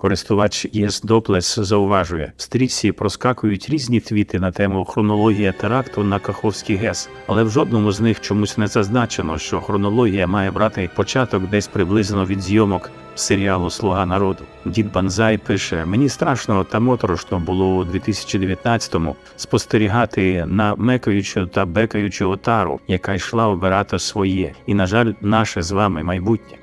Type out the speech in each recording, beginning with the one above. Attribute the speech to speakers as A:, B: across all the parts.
A: Користувач ЄС Доплес зауважує, в стрічці проскакують різні твіти на тему хронологія теракту на Каховський ГЕС, але в жодному з них чомусь не зазначено, що хронологія має брати початок десь приблизно від зйомок серіалу Слуга народу. Дід Банзай пише: мені страшно та моторошно було у 2019-му спостерігати на мекаючу та бекаючу отару, яка йшла обирати своє, і, на жаль, наше з вами майбутнє.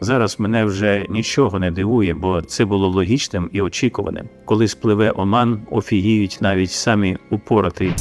A: Зараз мене вже нічого не дивує, бо це було логічним і очікуваним. Коли спливе оман, офігіють навіть самі упорати.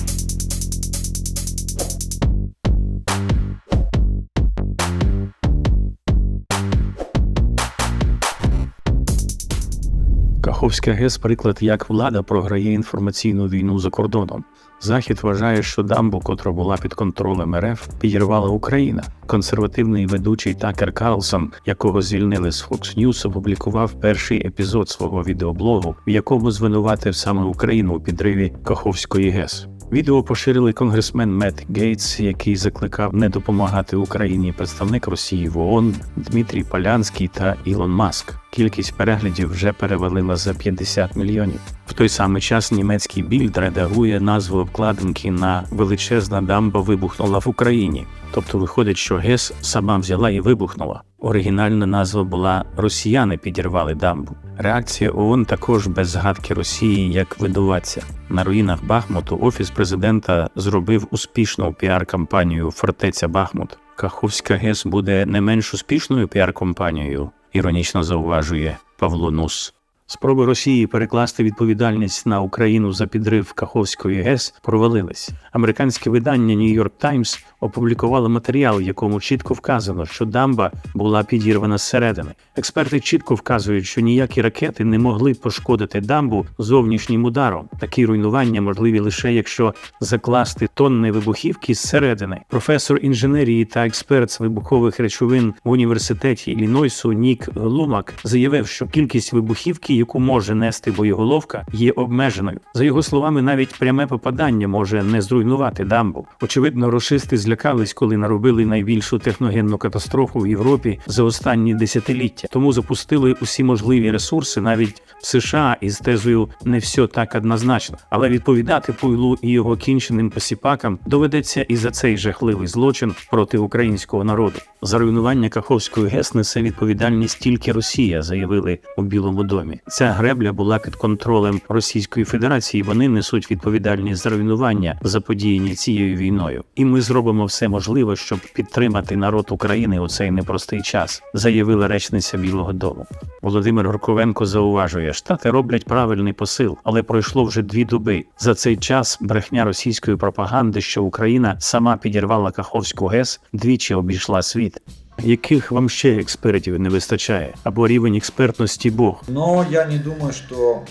A: Каховська ГЕС приклад, як влада програє інформаційну війну за кордоном. Захід вважає, що дамбу, котра була під контролем РФ, підірвала Україна. Консервативний ведучий Такер Карлсон, якого звільнили з Fox News, опублікував перший епізод свого відеоблогу, в якому звинуватив саме Україну у підриві Каховської ГЕС. Відео поширили конгресмен Мет Гейтс, який закликав не допомагати Україні представник Росії в ООН Дмитрій Полянський та Ілон Маск. Кількість переглядів вже перевалила за 50 мільйонів. В той самий час німецький більд редагує назву обкладинки на величезна дамба вибухнула в Україні. Тобто виходить, що ГЕС сама взяла і вибухнула. Оригінальна назва була Росіяни підірвали дамбу. Реакція ООН також без згадки Росії як видуватця. На руїнах Бахмуту офіс президента зробив успішну піар-кампанію Фортеця Бахмут. Каховська ГЕС буде не менш успішною піар-компанією, іронічно зауважує Павло Нус. Спроби Росії перекласти відповідальність на Україну за підрив Каховської ГЕС провалились. Американське видання York Times опублікувало матеріал, в якому чітко вказано, що дамба була підірвана зсередини. Експерти чітко вказують, що ніякі ракети не могли пошкодити дамбу зовнішнім ударом. Такі руйнування можливі лише якщо закласти тонни вибухівки зсередини. Професор інженерії та експерт з вибухових речовин в університеті Іллінойсу Нік Лумак заявив, що кількість вибухівки, яку може нести боєголовка, є обмеженою. За його словами, навіть пряме попадання може не зруйнувати дамбу. Очевидно, рашисти злякались, коли наробили найбільшу техногенну катастрофу в Європі за останні десятиліття. Тому запустили усі можливі ресурси, навіть в США, із тезою не все так однозначно. Але відповідати Пуйлу і його кінченим посіпакам доведеться і за цей жахливий злочин проти українського народу. За руйнування Каховської ГЕС несе відповідальність тільки Росія, заявили у Білому домі. Ця гребля була під контролем Російської Федерації. Вони несуть відповідальність за руйнування, заподіяні цією війною. І ми зробимо все можливе, щоб підтримати народ України у цей непростий час, заявила речниця Білого Дому. Володимир Горковенко зауважує, штати роблять правильний посил, але пройшло вже дві доби. За цей час брехня російської пропаганди, що Україна сама підірвала Каховську ГЕС, двічі обійшла світ. Яких вам ще експертів не вистачає або рівень експертності Бог?
B: Но я не думаю, что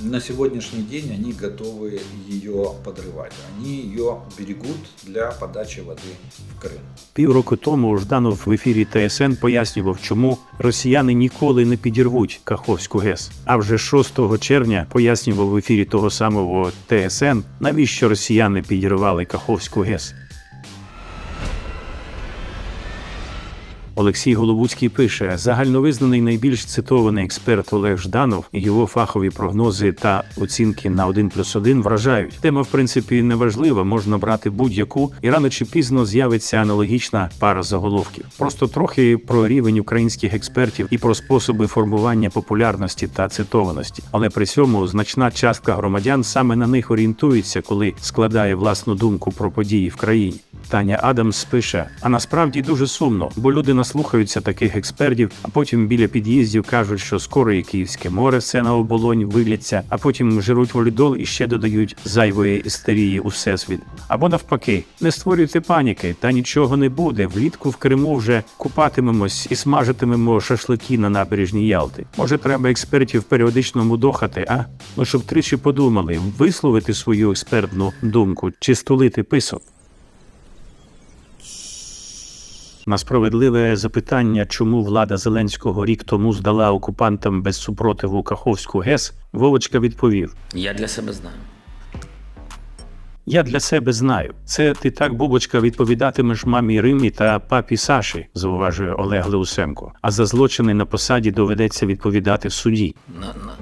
B: на сегодняшний день они готовы ее подрывать. Они ее берегут для подачи воды в Крым.
A: Півроку тому Жданов в ефірі ТСН пояснював, чому росіяни ніколи не підірвуть Каховську ГЕС. А вже 6 червня пояснював в ефірі того самого ТСН, навіщо росіяни підірвали Каховську ГЕС. Олексій Голобуцький пише: загальновизнаний найбільш цитований експерт Олег Жданов, його фахові прогнози та оцінки на 1 плюс 1 вражають. Тема, в принципі, не важлива, можна брати будь-яку, і рано чи пізно з'явиться аналогічна пара заголовків. Просто трохи про рівень українських експертів і про способи формування популярності та цитованості. Але при цьому значна частка громадян саме на них орієнтується, коли складає власну думку про події в країні. Таня Адамс пише: а насправді дуже сумно, бо люди наслухаються таких експертів, а потім біля під'їздів кажуть, що скоро і Київське море все на оболонь виляться, а потім жируть волідол і ще додають зайвої істерії у всесвіт. Або навпаки, не створюйте паніки, та нічого не буде. Влітку в Криму вже купатимемось і смажитимемо шашлики на набережній Ялти. Може, треба експертів періодично мудохати, а ну щоб тричі подумали, висловити свою експертну думку чи стулити писок. На справедливе запитання, чому влада Зеленського рік тому здала окупантам без супротиву Каховську ГЕС, Вовочка відповів:
C: Я для себе знаю.
A: Я для себе знаю. Це ти так, Бубочка, відповідатимеш мамі Римі та папі Саші, зауважує Олег Леусенко. А за злочини на посаді доведеться відповідати в суді.
C: На, на,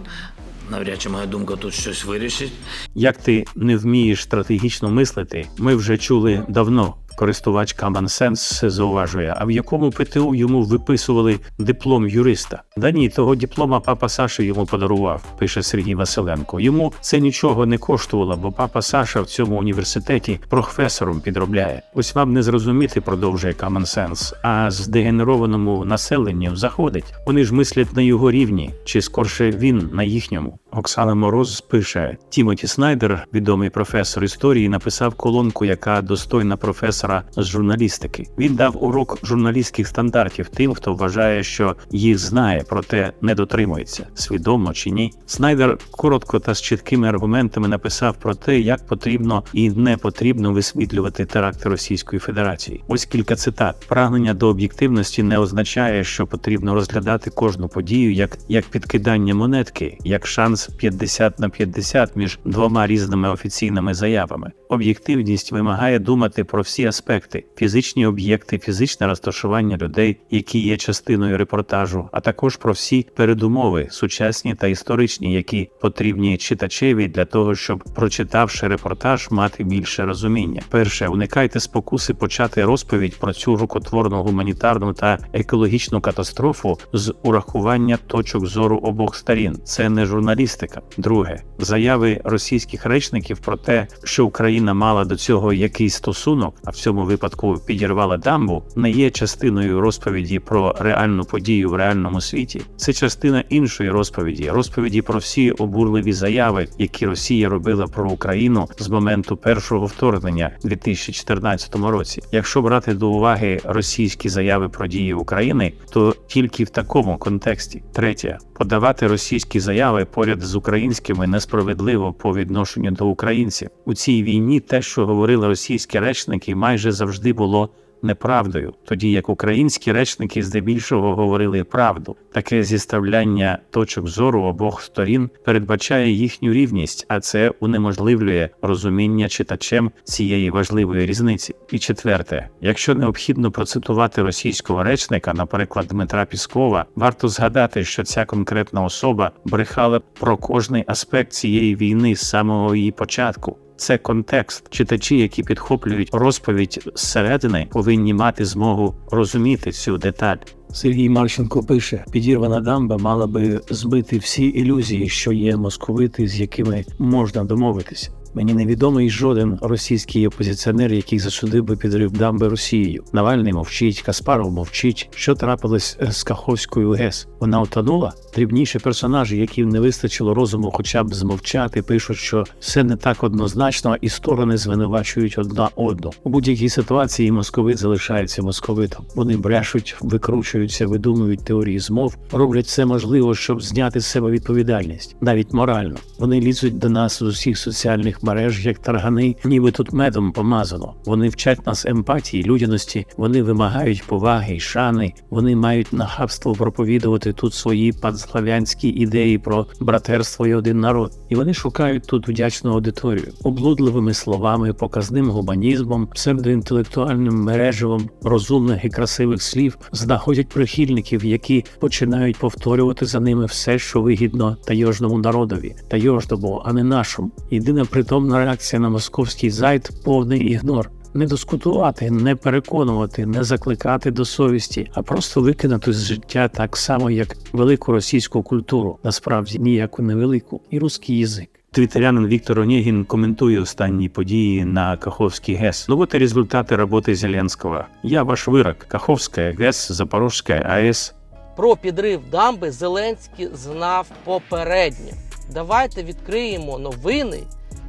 C: навряд чи моя думка тут щось вирішить.
A: Як ти не вмієш стратегічно мислити, ми вже чули давно. Користувач Common Sense зауважує, а в якому ПТУ йому виписували диплом юриста. Да ні, того диплома папа Саша йому подарував, пише Сергій Василенко. Йому це нічого не коштувало, бо папа Саша в цьому університеті професором підробляє. Ось вам не зрозуміти, продовжує Common Sense, а здегенерованому населенню заходить. Вони ж мислять на його рівні, чи скорше він на їхньому. Оксана Мороз пише: Тімоті Снайдер, відомий професор історії, написав колонку, яка достойна професора з журналістики. Він дав урок журналістських стандартів тим, хто вважає, що їх знає, проте не дотримується, свідомо чи ні. Снайдер коротко та з чіткими аргументами написав про те, як потрібно і не потрібно висвітлювати теракти Російської Федерації. Ось кілька цитат: прагнення до об'єктивності не означає, що потрібно розглядати кожну подію як, як підкидання монетки, як шанс 50 на 50 між двома різними офіційними заявами. Об'єктивність вимагає думати про всі аспекти: фізичні об'єкти, фізичне розташування людей, які є частиною репортажу, а також про всі передумови, сучасні та історичні, які потрібні читачеві для того, щоб прочитавши репортаж, мати більше розуміння. Перше, уникайте спокуси почати розповідь про цю рукотворну гуманітарну та екологічну катастрофу з урахування точок зору обох сторін. Це не журналістика. Друге, заяви російських речників про те, що Україна мала до цього якийсь стосунок, а в цьому випадку підірвала дамбу, не є частиною розповіді про реальну подію в реальному світі. Це частина іншої розповіді, розповіді про всі обурливі заяви, які Росія робила про Україну з моменту першого вторгнення у 2014 році. Якщо брати до уваги російські заяви про дії України, то тільки в такому контексті. Третє подавати російські заяви поряд з українськими несправедливо по відношенню до українців у цій війні. Те, що говорили російські речники, майже завжди було неправдою, тоді як українські речники здебільшого говорили правду. Таке зіставляння точок зору обох сторін передбачає їхню рівність, а це унеможливлює розуміння читачем цієї важливої різниці. І четверте, якщо необхідно процитувати російського речника, наприклад, Дмитра Піскова, варто згадати, що ця конкретна особа брехала про кожний аспект цієї війни з самого її початку. Це контекст. Читачі, які підхоплюють розповідь зсередини, повинні мати змогу розуміти цю деталь. Сергій Марченко пише: підірвана дамба мала би збити всі ілюзії, що є московити, з якими можна домовитися. Мені невідомий жоден російський опозиціонер, який засудив би підрив дамби Росією. Навальний мовчить, Каспаров мовчить. Що трапилось з Каховською ГЕС? Вона утонула? Дрібніші персонажі, яким не вистачило розуму, хоча б змовчати, пишуть, що все не так однозначно, і сторони звинувачують одна одну. У будь-якій ситуації московит залишається московитом. Вони брешуть, викручуються, видумують теорії змов, роблять все можливе, щоб зняти з себе відповідальність, навіть морально. Вони лізуть до нас з усіх соціальних мереж, як таргани, ніби тут медом помазано. Вони вчать нас емпатії, людяності. Вони вимагають поваги й шани. Вони мають нахабство проповідувати тут свої панславянські ідеї про братерство і один народ. І вони шукають тут вдячну аудиторію облудливими словами, показним гуманізмом, псевдоінтелектуальним мережевом розумних і красивих слів знаходять прихильників, які починають повторювати за ними все, що вигідно тайожному народові, тайожному, а не нашому. Єдина притомна реакція на московський зайд повний ігнор. Не дискутувати, не переконувати, не закликати до совісті, а просто викинути з життя так само, як велику російську культуру, насправді ніяку невелику, і русський язик. Твиттерянин Віктор Онегін коментує останні події на Каховський ГЕС. Ну вот и результаты работы Зеленского. Я ваш вырок. Каховская ГЭС, Запорожская АЭС.
D: Про підрив дамби Зеленський знав попередньо. Давайте відкриємо новини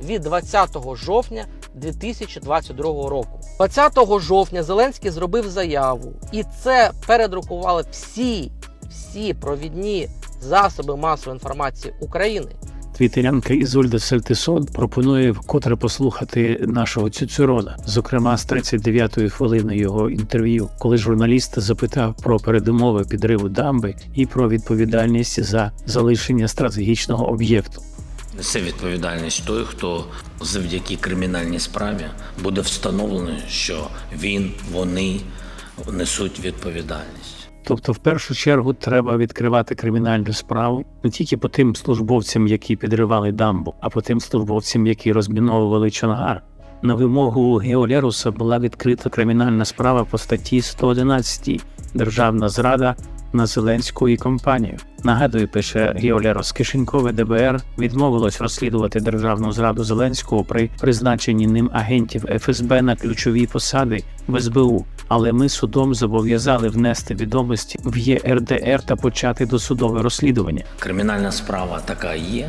D: від 20 жовтня 2022 року. 20 жовтня Зеленський зробив заяву, і це передрукували всі, всі провідні засоби масової інформації України.
A: Твітерянка Ізольда Сельтисон пропонує вкотре послухати нашого Цюцюрона, зокрема з 39-ї хвилини його інтерв'ю, коли журналіст запитав про передумови підриву дамби і про відповідальність за залишення стратегічного об'єкту.
C: Несе відповідальність той, хто завдяки кримінальній справі буде встановлено, що він, вони несуть відповідальність.
A: Тобто, в першу чергу, треба відкривати кримінальну справу не тільки по тим службовцям, які підривали дамбу, а по тим службовцям, які розміновували Чонгар. На вимогу Геолеруса була відкрита кримінальна справа по статті 111 Державна зрада на Зеленську і компанію. Нагадую, пише Геолерос, кишенькове ДБР відмовилось розслідувати державну зраду Зеленського при призначенні ним агентів ФСБ на ключові посади в СБУ. Але ми судом зобов'язали внести відомості в ЄРДР та почати досудове розслідування.
C: Кримінальна справа така є.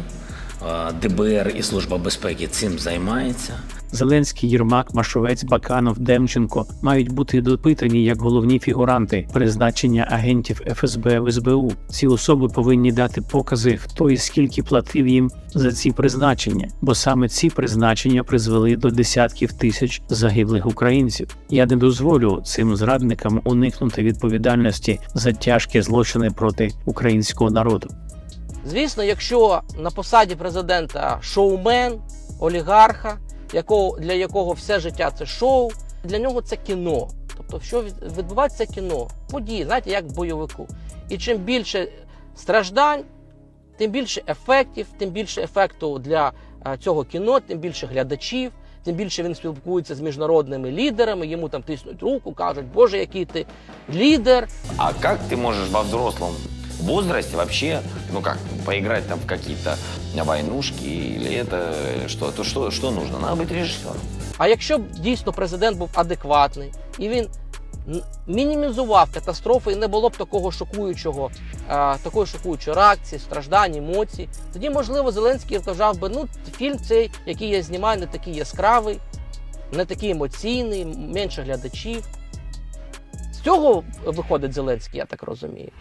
C: Е, ДБР і Служба безпеки цим займається.
A: Зеленський, Єрмак, Машовець, Баканов, Демченко мають бути допитані як головні фігуранти призначення агентів ФСБ в СБУ. Ці особи повинні дати покази, хто і скільки платив їм за ці призначення, бо саме ці призначення призвели до десятків тисяч загиблих українців. Я не дозволю цим зрадникам уникнути відповідальності за тяжкі злочини проти українського народу.
D: Звісно, якщо на посаді президента шоумен, олігарха, якого, для якого все життя це шоу, для нього це кіно. Тобто, що відбувається кіно, події, знаєте, як бойовику. І чим більше страждань, тим більше ефектів, тим більше ефекту для е, цього кіно, тим більше глядачів, тим більше він спілкується з міжнародними лідерами, йому там тиснуть руку, кажуть, Боже, який ти лідер,
E: А как ты можешь во взрослом возрасте вообще, ну как, поиграть там в какие-то войнушки или это что? То что, что нужно? Надо быть режиссером.
D: А якщо б дійсно президент був адекватний і він мінімізував катастрофи і не було б такого шокуючого, а, такої шокуючої реакції, страждань, емоцій, тоді можливо Зеленський вважав би, ну фільм цей, який я знімаю, не такий яскравий, не такий емоційний, менше глядачів. З цього виходить Зеленський, я так розумію.